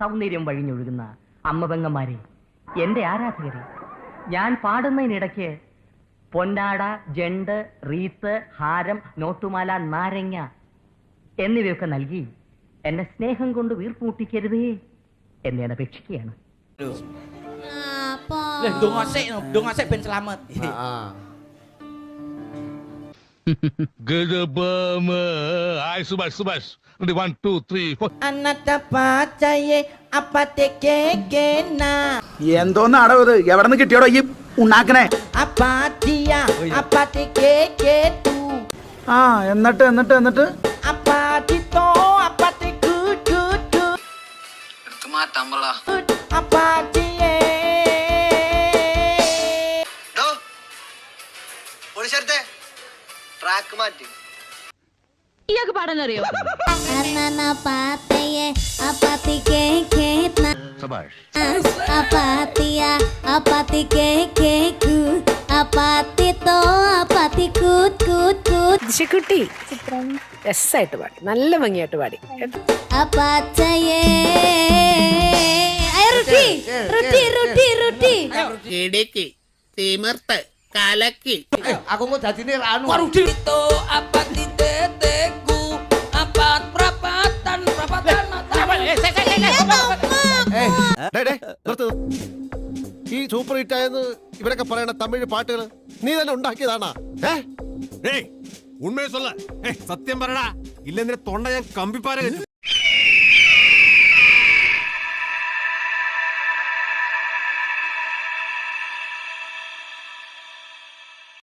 സൗന്ദര്യം വഴിഞ്ഞൊഴുകുന്ന അമ്മപെങ്ങന്മാരെ എന്റെ ആരാധകരെ ഞാൻ പാടുന്നതിനിടയ്ക്ക് പൊന്നാട ജണ്ട് റീത്ത് ഹാരം നോട്ടുമാല നാരങ്ങ എന്നിവയൊക്കെ നൽകി എന്നെ സ്നേഹം കൊണ്ട് വീർപ്പൂട്ടിക്കരുതേ എന്ന് ഞാൻ അപേക്ഷിക്കുകയാണ് Apa? Sik, donga sik ben selamat. എന്തോന്ന് അടവ് ഇത്? എവിടെന്ന് കിട്ടിയോടോ ഈ ഉണ്ടാക്കണേ ആ എന്നിട്ട് എന്നിട്ട് എന്നിട്ട്? അപ്പാട്ടിയേ ശരത്തെ ട്രാക്ക് മാറ്റി. ഇയാക്ക് പാടാൻ അറിയോ ുട്ടി രസായിട്ട് പാടി. നല്ല ഭംഗിയായിട്ട് പാടി. അപ്പാച്ചയേട്ടി തീമർത്ത് Kalaki. Eh, aku mau jadi ini anu. Waduh, itu apa di teteku? Apa perapatan, perapatan mata. Eh, saya, saya, saya, saya. Eh, deh, deh, നിർത്ത് ഈ സൂപ്പർ ഹിറ്റ് ആയെന്ന് ഇവരൊക്കെ പറയണ തമിഴ് പാട്ടുകൾ നീ തന്നെ ഉണ്ടാക്കിയതാണാ ഏ ഉണ്മയെ സൊല്ല സത്യം പറയടാ ഇല്ലെന്നെ തൊണ്ട ഞാൻ കമ്പിപ്പാര